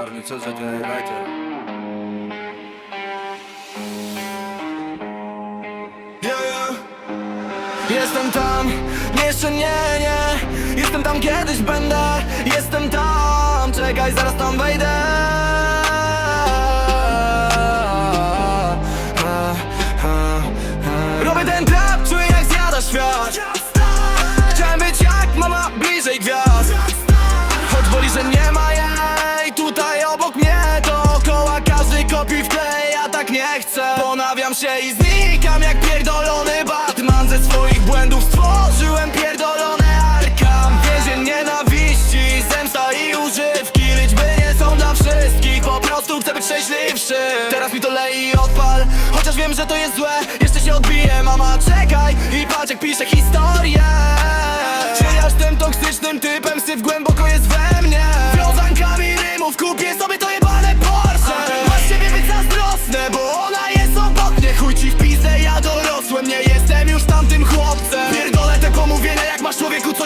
Czarny CZ Yeah, yeah. Jestem tam, nie, jeszcze nie, nie. Jestem tam kiedyś będę. Jestem tam, czekaj zaraz tam wejdę. Robię ten trap, czuję jak zjada świat się i znikam jak pierdolony Batman. Ze swoich błędów stworzyłem pierdolone Arkam Więzień nienawiści, zemsta i używki. Liczby nie są dla wszystkich Po prostu chcę być szczęśliwszy. Teraz mi to lej i odpal Chociaż wiem, że to jest złe. Jeszcze się odbiję, mama czekaj I patrz jak piszę historię. Czy jestem toksycznym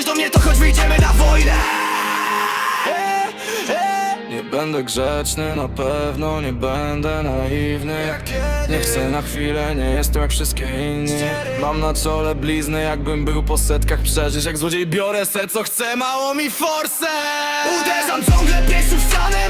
do mnie, to choć wyjdziemy na wojnę. Nie będę grzeczny, na pewno nie będę naiwny. Nie chcę na chwilę, nie jestem jak wszystkie inni. Mam na czole blizny, jakbym był po setkach przeżyć. Jak złodziej biorę se co chcę, mało mi forsę. Uderzam ciągle pięścią w ścianę,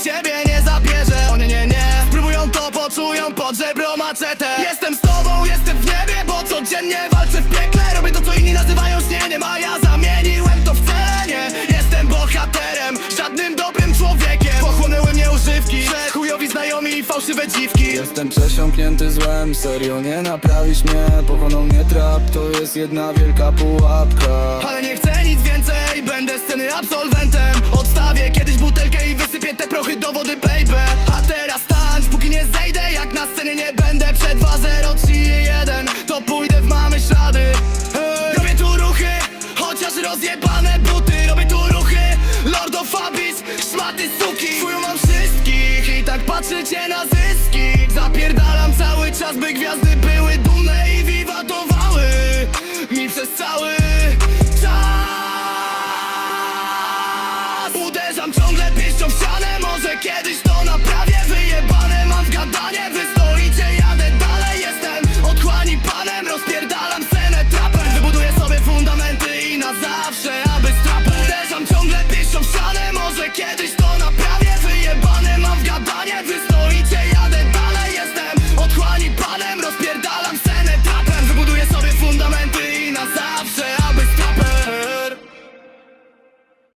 Nikt ciebie nie zabierze, o nie, nie, nie. Spróbują to, poczują pod żebro maczetę Jestem z tobą, jestem w niebie, bo codziennie walczę w piekle. Robię to, co inni nazywają śnieniem, a ja zamieniłem to w celenie Jestem bohaterem, żadnym dobrym człowiekiem. Pochłonęły mnie używki, że chujowi znajomi i fałszywe dziwki. Jestem przesiąknięty złem, serio nie naprawisz mnie. Pochłonął mnie trap, to jest jedna wielka pułapka. Ale nie chcę nic więcej, będę sceny absolwentem. Odstawię kiedyś butelkę i wysypię te prochy do wody, baby A teraz tańcz, póki nie zejdę, jak na scenie nie będę. Przed 2, 0, 3 i 1, to pójdę w mamy ślady. Robię tu ruchy, chociaż rozjebane buty. Robię tu ruchy, Lord of Abyss, szmaty suki. Czują mam wszystkich i tak patrzycie na zyski. Zapierdalam cały czas, by gwiazdy były dumne i wiwatowały Mi przez cały